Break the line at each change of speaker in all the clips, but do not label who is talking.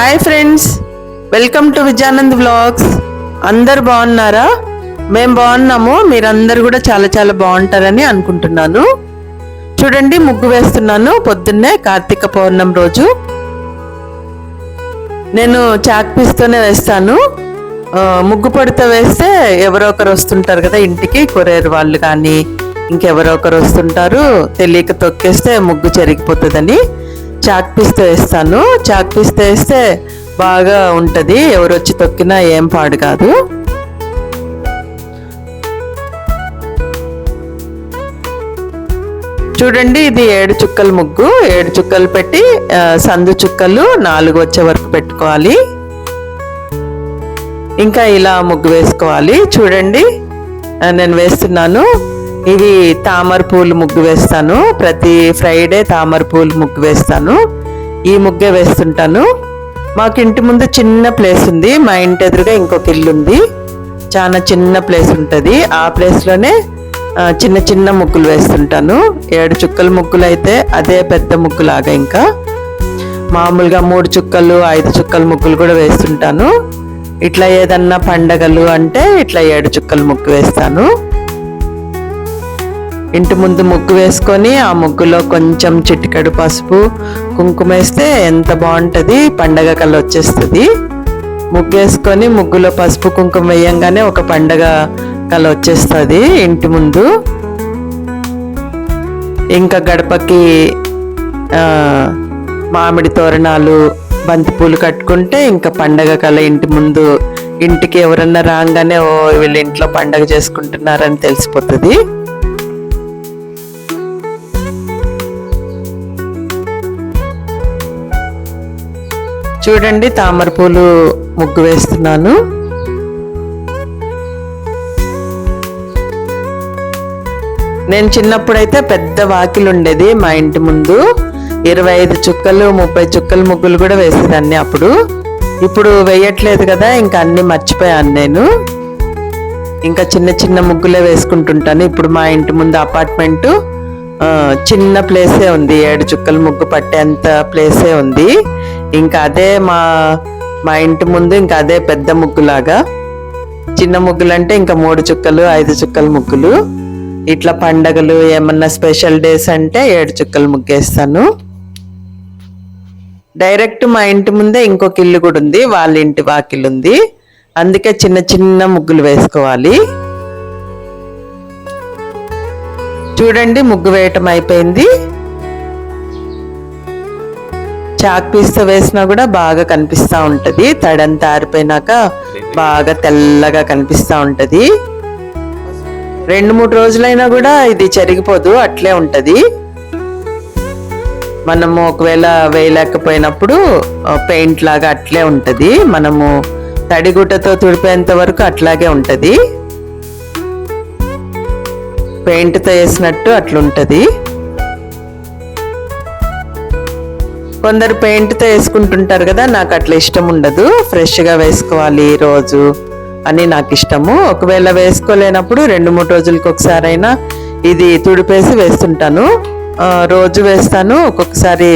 Hi friends welcome to Vijayanand vlogs అందరు బాగున్నారా? మేము బాగున్నాము. మీరందరు కూడా చాలా చాలా బాగుంటారని అనుకుంటున్నాను. చూడండి ముగ్గు వేస్తున్నాను. పొద్దున్నే కార్తీక పౌర్ణమి రోజు. నేను చాక్ పీస్తోనే వేస్తాను. ముగ్గు పొడితో వేస్తే ఎవరో ఒకరు వస్తుంటారు కదా ఇంటికి. కొరేరు వాళ్ళు కానీ ఇంకెవరో ఒకరు వస్తుంటారు. తెలియక తొక్కేస్తే ముగ్గు చెరిగిపోతుందని. చాక్ పీస్తో వేస్తాను చాక్ పీస్తో వేస్తే బాగా ఉంటుంది. ఎవరు వచ్చి తొక్కినా ఏం పాడు కాదు. చూడండి ఇది ఏడు చుక్కల ముగ్గు. ఏడు చుక్కలు పెట్టి సందు చుక్కలు నాలుగు వచ్చే వరకు పెట్టుకోవాలి. ఇంకా ఇలా ముగ్గు వేసుకోవాలి. చూడండి నేను వేస్తున్నాను. ఇవి తామర పూలు ముగ్గు వేస్తాను. ప్రతి ఫ్రైడే తామర పూలు ముగ్గు వేస్తాను. ఈ ముగ్గే వేస్తుంటాను. మాకు ఇంటి ముందు చిన్న ప్లేస్ ఉంది. మా ఇంటి ఎదురుగా ఇంకొక ఇల్లు ఉంది. చాలా చిన్న ప్లేస్ ఉంటుంది. ఆ ప్లేస్లోనే చిన్న చిన్న ముగ్గులు వేస్తుంటాను. ఏడు చుక్కల ముగ్గులు అయితే అదే పెద్ద ముగ్గులాగా ఇంకా. మామూలుగా మూడు చుక్కలు ఐదు చుక్కల ముగ్గులు కూడా వేస్తుంటాను. ఇట్లా ఏదన్నా పండగలు అంటే ఇట్లా ఏడు చుక్కల ముగ్గు వేస్తాను. ఇంటి ముందు ముగ్గు వేసుకొని ఆ ముగ్గులో కొంచెం చిటికెడు పసుపు కుంకుమ వేస్తే ఎంత బాగుంటుంది? పండగ కళ వచ్చేస్తుంది. ముగ్గు వేసుకొని ముగ్గులో పసుపు కుంకుమ వేయంగానే ఒక పండగ కళ వచ్చేస్తుంది ఇంటి ముందు. ఇంకా గడపకి మామిడి తోరణాలు బంతిపూలు కట్టుకుంటే ఇంకా పండగ కళ ఇంటి ముందు ఇంటికి ఎవరన్నా రాగానే ఓ వీళ్ళ ఇంట్లో పండగ చేసుకుంటున్నారని తెలిసిపోతుంది. చూడండి తామరపూలు ముగ్గు వేస్తున్నాను. నేను చిన్నప్పుడైతే పెద్ద వాకిలు ఉండేది మా ఇంటి ముందు. ఇరవై ఐదు చుక్కలు ముప్పై చుక్కలు ముగ్గులు కూడా వేసేదాన్ని అప్పుడు. ఇప్పుడు వేయట్లేదు కదా ఇంకా అన్నీ మర్చిపోయాను నేను. ఇంకా చిన్న చిన్న ముగ్గులే వేసుకుంటుంటాను. ఇప్పుడు మా ఇంటి ముందు అపార్ట్మెంటు చిన్న ప్లేసే ఉంది. ఏడు చుక్కలు ముగ్గు పట్టేంత ప్లేసే ఉంది. ఇంకా అదే మా మా ఇంటి ముందు ఇంకా అదే పెద్ద ముగ్గులాగా. చిన్న ముగ్గులు అంటే ఇంకా మూడు చుక్కలు ఐదు చుక్కల ముగ్గులు. ఇట్లా పండగలు ఏమన్నా స్పెషల్ డేస్ అంటే ఏడు చుక్కలు ముగ్గేస్తాను. డైరెక్ట్ మా ఇంటి ముందే ఇంకొక ఇల్లు కూడా ఉంది. వాళ్ళ ఇంటి వాకిల్ ఉంది అందుకే చిన్న చిన్న ముగ్గులు వేసుకోవాలి. చూడండి ముగ్గు వేయటం అయిపోయింది. చాక్ పీస్తో వేసినా కూడా బాగా కనిపిస్తూ ఉంటుంది. తడంతా ఆరిపోయినాక బాగా తెల్లగా కనిపిస్తూ ఉంటుంది. రెండు మూడు రోజులైనా కూడా ఇది చెరిగిపోదు అట్లే ఉంటుంది. మనము ఒకవేళ వేయలేకపోయినప్పుడు పెయింట్ లాగా అట్లే ఉంటుంది. మనము తడిగుడ్డతో తుడిపేంత వరకు అట్లాగే ఉంటుంది. పెయింట్తో వేసినట్టు అట్లుంటుంది. కొందరు పెయింట్తో వేసుకుంటుంటారు కదా నాకు అట్లా ఇష్టం ఉండదు. ఫ్రెష్గా వేసుకోవాలి రోజు అని నాకు ఇష్టము. ఒకవేళ వేసుకోలేనప్పుడు రెండు మూడు రోజులకి ఒకసారైనా ఇది తుడిపేసి వేస్తుంటాను. రోజు వేస్తాను ఒక్కొక్కసారి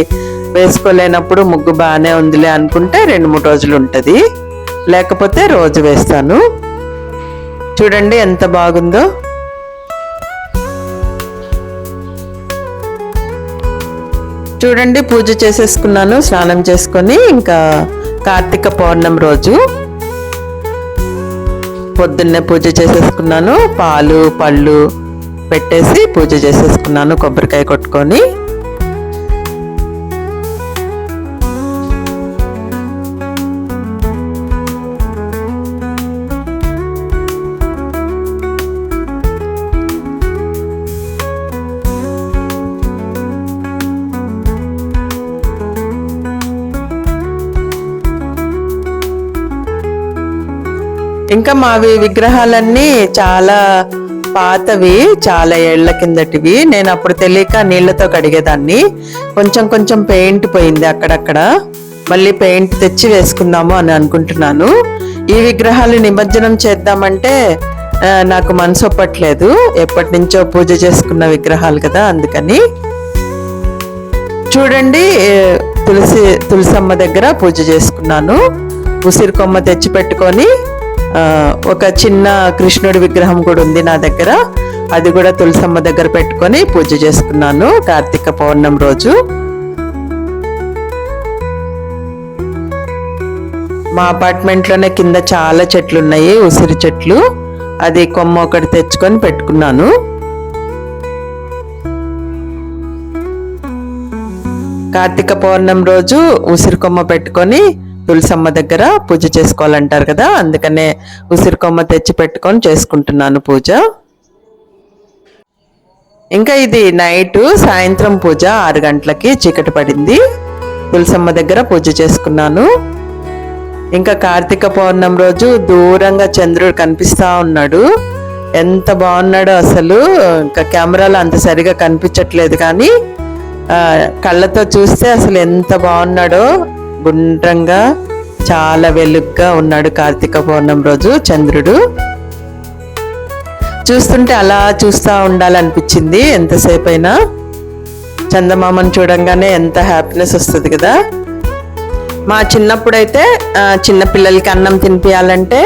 వేసుకోలేనప్పుడు ముగ్గు బాగానే ఉందిలే అనుకుంటే రెండు మూడు రోజులు ఉంటుంది. లేకపోతే రోజు వేస్తాను. చూడండి ఎంత బాగుందో. చూడండి పూజ చేసేసుకున్నాను స్నానం చేసుకొని ఇంకా కార్తీక పౌర్ణమి రోజు పొద్దున్నే పూజ చేసేసుకున్నాను పాలు పళ్ళు పెట్టేసి పూజ చేసేసుకున్నాను కొబ్బరికాయ కొట్టుకొని. ఇంకా మావి విగ్రహాలన్నీ చాలా పాతవి చాలా ఏళ్ళ కిందటివి. నేను అప్పుడు తెలియక నీళ్ళతో కడిగేదాన్ని. కొంచెం కొంచెం పెయింట్ పోయింది అక్కడక్కడ. మళ్ళీ పెయింట్ తెచ్చి వేసుకుందాము అని అనుకుంటున్నాను. ఈ విగ్రహాలు నిమజ్జనం చేద్దామంటే నాకు మనసు ఒప్పట్లేదు. ఎప్పటి నుంచో పూజ చేసుకున్న విగ్రహాలు కదా అందుకని. చూడండి తులసి తులసమ్మ దగ్గర పూజ చేసుకున్నాను. ఉసిరి కొమ్మ తెచ్చి పెట్టుకొని ఒక చిన్న కృష్ణుడి విగ్రహం కూడా ఉంది నా దగ్గర. అది కూడా తులసమ్మ దగ్గర పెట్టుకొని పూజ చేసుకున్నాను కార్తీక పౌర్ణమి రోజు. మా అపార్ట్మెంట్లోనే కింద చాలా చెట్లు ఉన్నాయి ఉసిరి చెట్లు. అది కొమ్మ ఒకటి తెచ్చుకొని పెట్టుకున్నాను. కార్తీక పౌర్ణమి రోజు ఉసిరి కొమ్మ పెట్టుకొని తులసమ్మ దగ్గర పూజ చేసుకోవాలంటారు కదా అందుకనే ఉసిరి కొమ్మ తెచ్చి పెట్టుకొని చేసుకుంటున్నాను పూజ. ఇంకా ఇది నైట్ సాయంత్రం పూజ ఆరు గంటలకి చీకటి పడింది. తులసమ్మ దగ్గర పూజ చేసుకున్నాను. ఇంకా కార్తీక పౌర్ణమి రోజు దూరంగా చంద్రుడు కనిపిస్తా ఉన్నాడు. ఎంత బాగున్నాడో అసలు ఇంకా కెమెరాలో అంత సరిగా కనిపించట్లేదు కానీ కళ్ళతో చూస్తే అసలు ఎంత బాగున్నాడో గుండ్రంగా చాలా వెలుగ్గా ఉన్నాడు కార్తీక పౌర్ణమి రోజు చంద్రుడు. చూస్తుంటే అలా చూస్తూ ఉండాలనిపించింది ఎంతసేపు అయినా చందమామను చూడంగానే ఎంత హ్యాపీనెస్ వస్తుంది కదా. మా చిన్నప్పుడైతే చిన్నపిల్లలకి అన్నం తినిపించాలంటే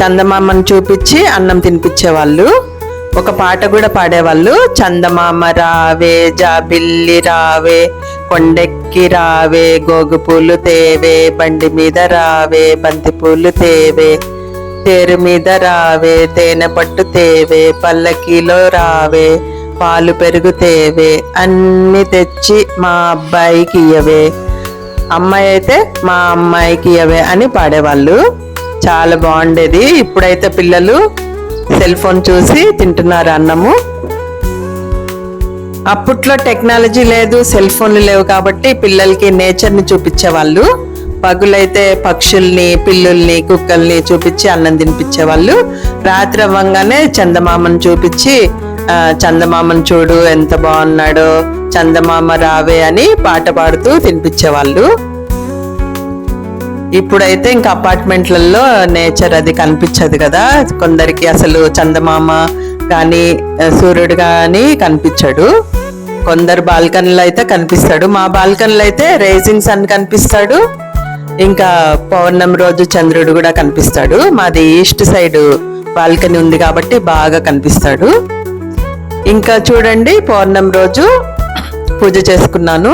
చందమామను చూపించి అన్నం తినిపించేవాళ్ళు. ఒక పాట కూడా పాడేవాళ్ళు. చందమామ రావే జాబిల్లి రావే కొండెక్కి రావే గోగు పూలు తేవే బండి మీద రావే బంతిపూలు తేవే. తేరు మీద రావే తేనె పట్టు తేవే పల్లకీలో రావే పాలు పెరుగు తేవే అన్ని తెచ్చి మా అబ్బాయికి ఇయ్యవే. అమ్మాయి అయితే మా అమ్మాయికి ఇవ్వే అని పాడేవాళ్ళు. చాలా బాగుండేది. ఇప్పుడైతే పిల్లలు సెల్ ఫోన్ చూసి తింటున్నారు అన్నము. అప్పట్లో టెక్నాలజీ లేదు సెల్ ఫోన్లు లేవు కాబట్టి పిల్లలకి నేచర్ని చూపించేవాళ్ళు. పగులైతే పక్షుల్ని పిల్లుల్ని కుక్కల్ని చూపించి అన్నం తినిపించేవాళ్ళు. రాత్రి అవ్వంగానే చందమామను చూపించి చందమామను చూడు ఎంత బాగున్నాడో చందమామ రావే అని పాట పాడుతూ తినిపించేవాళ్ళు. ఇప్పుడైతే ఇంకా అపార్ట్మెంట్లలో నేచర్ అది కనిపించదు కదా. కొందరికి అసలు చందమామ కానీ సూర్యుడు కానీ కనిపించడు. కొందరు బాల్కనీలో అయితే కనిపిస్తాడు. మా బాల్కనీలో అయితే రేజింగ్ సన్ కనిపిస్తాడు. ఇంకా పౌర్ణమి రోజు చంద్రుడు కూడా కనిపిస్తాడు. మాది ఈస్ట్ సైడ్ బాల్కనీ ఉంది కాబట్టి బాగా కనిపిస్తాడు. ఇంకా చూడండి పౌర్ణమి రోజు పూజ చేసుకున్నాను.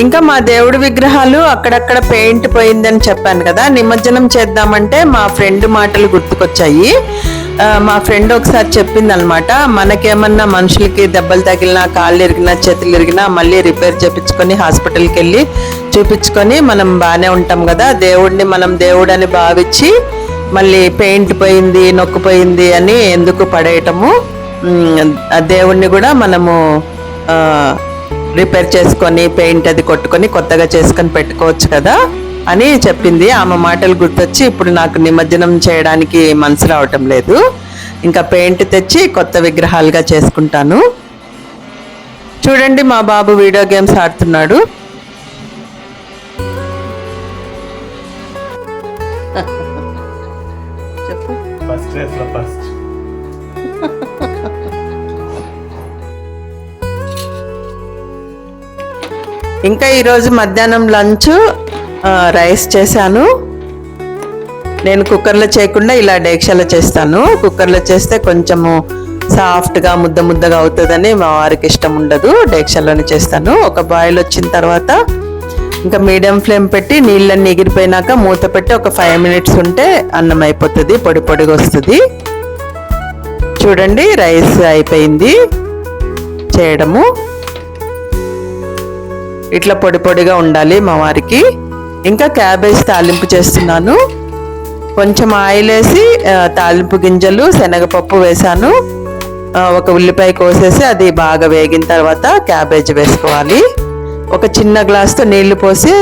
ఇంకా మా దేవుడి విగ్రహాలు అక్కడక్కడ పెయింట్ పోయిందని చెప్పాను కదా నిమజ్జనం చేద్దామంటే మా ఫ్రెండ్ మాటలు గుర్తుకొచ్చాయి. మా ఫ్రెండ్ ఒకసారి చెప్పింది అనమాట మనకేమన్నా మనుషులకి దెబ్బలు తగిలినా కాళ్ళు ఇరిగినా చేతులు ఇరిగినా మళ్ళీ రిపేర్ చేపించుకొని హాస్పిటల్కి వెళ్ళి చూపించుకొని మనం బాగానే ఉంటాం కదా దేవుడిని మనం దేవుడు అని భావించి మళ్ళీ పెయింట్ పోయింది నొక్కుపోయింది అని ఎందుకు పడేయటము? ఆ దేవుణ్ణి కూడా మనము రిపేర్ చేసుకొని పెయింట్ అది కొట్టుకొని కొత్తగా చేసుకొని పెట్టుకోవచ్చు కదా అని చెప్పింది. ఆమె మాటలు గుర్తొచ్చి ఇప్పుడు నాకు నిమజ్జనం చేయడానికి మనసు రావటం లేదు. ఇంకా పెయింట్ తెచ్చి కొత్త విగ్రహాలుగా చేసుకుంటాను. చూడండి మా బాబు వీడియో గేమ్స్ ఆడుతున్నాడు. చెప్పు.
First first.
ఇంకా ఈరోజు మధ్యాహ్నం లంచ్ రైస్ చేశాను. నేను కుక్కర్లో చేయకుండా ఇలా డేక్షలో చేస్తాను. కుక్కర్లో చేస్తే కొంచెము సాఫ్ట్గా ముద్ద ముద్దగా అవుతుందని మా వారికి ఇష్టం ఉండదు. డేక్షలోనే చేస్తాను. ఒక బాయిల్ వచ్చిన తర్వాత ఇంకా మీడియం ఫ్లేమ్ పెట్టి నీళ్ళన్నీ ఎగిరిపోయినాక మూత పెట్టి ఒక ఫైవ్ మినిట్స్ ఉంటే అన్నం అయిపోతుంది పొడి పొడిగా వస్తుంది. చూడండి రైస్ అయిపోయింది. చేయడము. ఇట్లా పొడి పొడిగా ఉండాలి మా వారికి. ఇంకా క్యాబేజ్ తాలింపు చేస్తున్నాను. కొంచెం ఆయిల్ వేసి తాలింపు గింజలు శనగపప్పు వేసాను ఒక ఉల్లిపాయ కోసేసి అది బాగా వేగిన తర్వాత క్యాబేజ్ వేసుకోవాలి. ఒక చిన్న గ్లాస్తో నీళ్ళు పోసి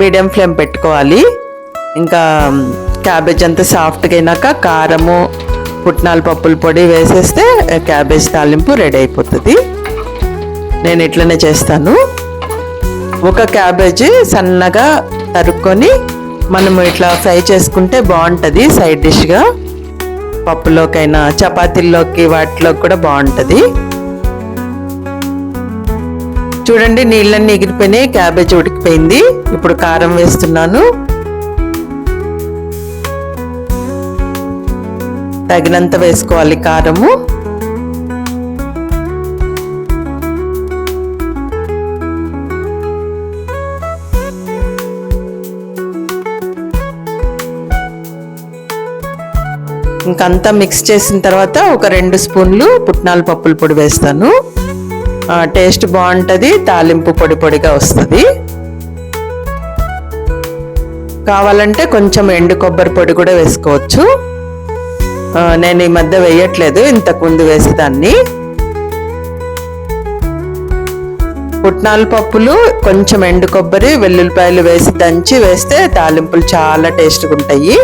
మీడియం ఫ్లేమ్ పెట్టుకోవాలి. ఇంకా క్యాబేజ్ అంతా సాఫ్ట్గా అయినాక కారము పుట్నాల పప్పుల పొడి వేసేస్తే క్యాబేజ్ తాలింపు రెడీ అయిపోతుంది. నేను ఇట్లనే చేస్తాను. ఒక క్యాబేజీ సన్నగా తరుక్కొని మనము ఇట్లా ఫ్రై చేసుకుంటే బాగుంటుంది సైడ్ డిష్గా. పప్పులోకైనా చపాతీల్లోకి వాటిలోకి కూడా బాగుంటుంది. చూడండి నీళ్ళన్నీ ఎగిరిపోయినాయి క్యాబేజ్ ఉడికిపోయింది. ఇప్పుడు కారం వేస్తున్నాను. తగినంత వేసుకోవాలి కారము. ఇంకంతా మిక్స్ చేసిన తర్వాత ఒక రెండు స్పూన్లు పుట్నాల పప్పుల పొడి వేస్తాను. టేస్ట్ బాగుంటుంది తాలింపు పొడి పొడిగా వస్తుంది. కావాలంటే కొంచెం ఎండు కొబ్బరి పొడి కూడా వేసుకోవచ్చు. నేను ఈ మధ్య వేయట్లేదు ఇంతకు ముందు వేసేదాన్ని పుట్నాల పప్పులు కొంచెం ఎండు కొబ్బరి వెల్లుల్లిపాయలు వేసి దంచి వేస్తే తాలింపులు చాలా టేస్ట్గా ఉంటాయి.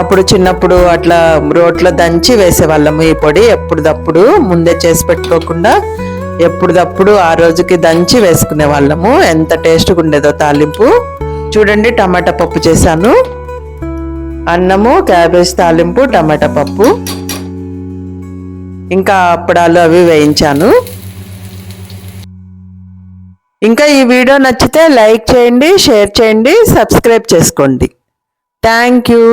అప్పుడు చిన్నప్పుడు అట్లా రోట్లో దంచి వేసేవాళ్ళము ఈ పొడి. ఎప్పుడుదప్పుడు ముందే చేసి పెట్టుకోకుండా ఎప్పుడుదప్పుడు ఆ రోజుకి దంచి వేసుకునే వాళ్ళము ఎంత టేస్ట్గా ఉండేదో తాలింపు. చూడండి టమాటా పప్పు చేశాను. అన్నము క్యాబేజ్ తాలింపు టమాటా పప్పు. ఇంకా అప్పడాలు అవి వేయించాను. ఇంకా ఈ వీడియో నచ్చితే లైక్ చేయండి షేర్ చేయండి సబ్స్క్రైబ్ చేసుకోండి. Thank you.